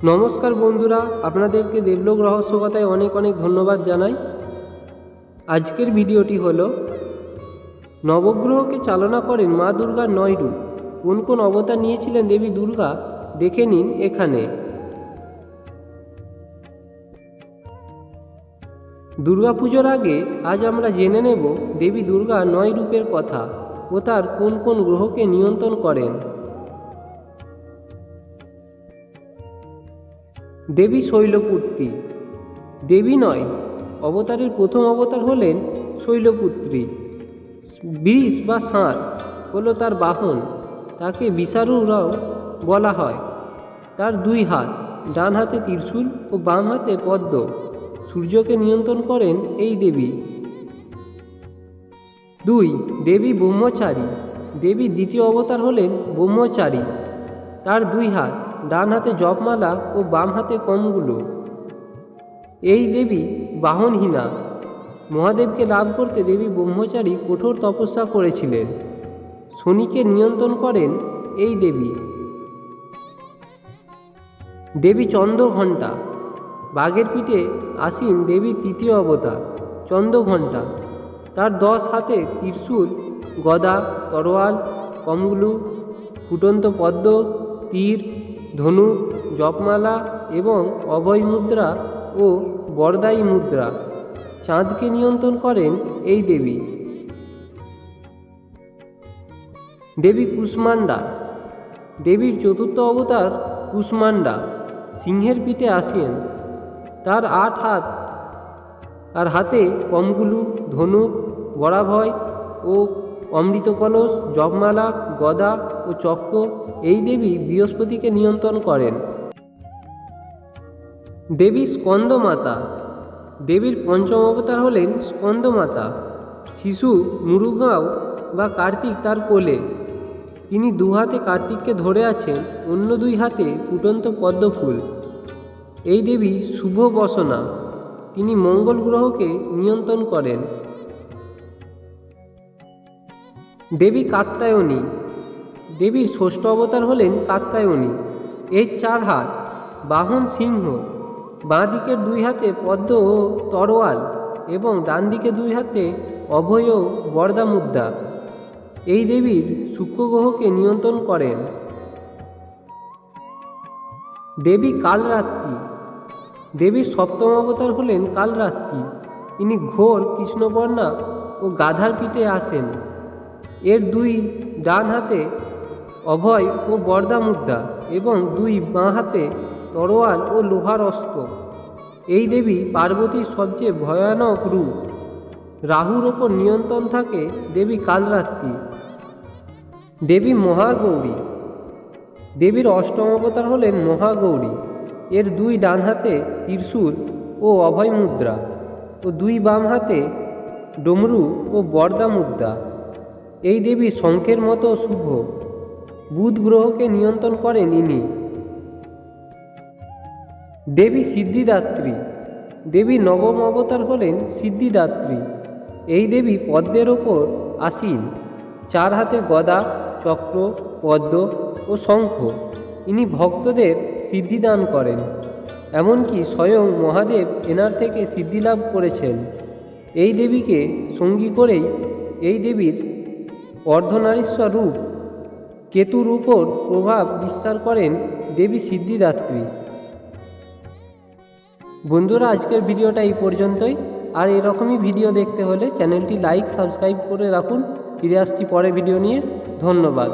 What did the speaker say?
নমস্কার বন্ধুরা, আপনাদেরকে দেবলোক রহস্যকথায় অনেক অনেক ধন্যবাদ জানাই। আজকের ভিডিওটি হল, নবগ্রহকে চালনা করেন মা দুর্গার নয় রূপ। কোন কোন অবতার নিয়েছিলেন দেবী দুর্গা, দেখে নিন এখানে। দুর্গাপুজোর আগে আজ আমরা জেনে নেব দেবী দুর্গা নয় রূপের কথা ও তার কোন কোন গ্রহকে নিয়ন্ত্রণ করেন। দেবী শৈলপুত্রী। দেবী নয়, অবতারের প্রথম অবতার হলেন শৈলপুত্রী। বিষ বা ষাঁড় হলো তার বাহন, তাকে বিশারুরাও বলা হয়। তার দুই হাত, ডান হাতে ত্রিশূল ও বাম হাতে পদ্ম, সূর্যকে নিয়ন্ত্রণ করেন এই দেবী। দুই, দেবী ব্রহ্মচারী। দেবী দ্বিতীয় অবতার হলেন ব্রহ্মচারী। তার দুই হাত ডান হাতে জপমালা ও বাম হাতে কমগুলো। এই দেবী বাহনহীনা। মহাদেবকে লাভ করতে দেবী ব্রহ্মচারী কঠোর তপস্যা করেছিলেন। শনিকে নিয়ন্ত্রণ করেন এই দেবী। দেবী চন্দ্রঘণ্টা। বাঘের পিঠে আসীন দেবীর তৃতীয় অবতার, চন্দ্রঘণ্টা। তার দশ হাতে ত্রিশূল, গদা, তরোয়াল, কমগুলু, ফুটন্ত পদ্ম, তীর ধনুক জপমালা এবং অভয় মুদ্রা ও বরদায়ী মুদ্রা। চাঁদকে নিয়ন্ত্রণ করেন এই দেবী। দেবী কুষ্মান্ডা দেবীর চতুর্থ অবতার কুষ্মান্ডা সিংহের পিঠে আসেন। তার আট হাত। আর হাতে কমগুলু, ধনুক, বরাভয় ও অমৃত কলস জপমালা, গদা ও চক্র এই দেবী বৃহস্পতিকে নিয়ন্ত্রণ করেন। দেবী স্কন্দমাতা। দেবীর পঞ্চম অবতার হলেন স্কন্দমাতা। শিশু মুরুগাঁও বা কার্তিক তার কোলে। তিনি দু হাতে কার্তিককে ধরে আছেন, অন্য দুই হাতে ফুটন্ত পদ্ম ফুল এই দেবী শুভ বসনা। তিনি মঙ্গল গ্রহকে নিয়ন্ত্রণ করেন। দেবী কাত্তায়নী দেবীর ষষ্ঠ অবতার হলেন কাত্তায়নী এর চার হাত, বাহন সিংহ বাঁ দিকের দুই হাতে পদ্ম ও তরোয়াল এবং ডান দিকে দুই হাতে অভয় ও মুদ্রা এই দেবীর শুক্র গ্রহকে নিয়ন্ত্রণ করেন। দেবী কালরাত্রি। দেবীর সপ্তম অবতার হলেন কালরাত্রি। ইনি ঘোর কৃষ্ণবর্ণা ও গাধার পিঠে আসেন। এর দুই ডান হাতে অভয় ও বরদা মুদ্রা এবং দুই বাঁ হাতে তরোয়াল ও লোহার অস্ত্র। এই দেবী পার্বতীর সবচেয়ে ভয়ানক রূপ। রাহুর ওপর নিয়ন্ত্রণ থাকে দেবী কালরাত্রি। দেবী মহাগৌরী। দেবীর অষ্টম অবতার হলেন মহাগৌরী। এর দুই ডান হাতে ত্রিশূল ও অভয় মুদ্রা ও দুই বাম হাতে ডমরু ও বরদা মুদ্রা। এই দেবী শঙ্খের মতো শুভ। বুধ গ্রহকে নিয়ন্ত্রণ করেন ইনি। দেবী সিদ্ধিদাত্রী। দেবী নবম অবতার হলেন সিদ্ধিদাত্রী। এই দেবী পদ্মের ওপর আসীন। চার হাতে গদা, চক্র, পদ্ম ও শঙ্খ। ইনি ভক্তদের সিদ্ধিদান করেন। এমনকি স্বয়ং মহাদেব এনার থেকে সিদ্ধিলাভ করেছেন। এই দেবীকে সঙ্গী করেই এই দেবীর অর্ধনারীশ্বর রূপ কেতুর উপর প্রভাব বিস্তার করেন দেবী সিদ্ধিদাত্রী। বন্ধুরা, আজকের ভিডিওটা এই পর্যন্তই। আর এরকমই ভিডিও দেখতে হলে চ্যানেলটি লাইক, সাবস্ক্রাইব করে রাখুন। ফিরে আসছি পরে ভিডিও নিয়ে। ধন্যবাদ।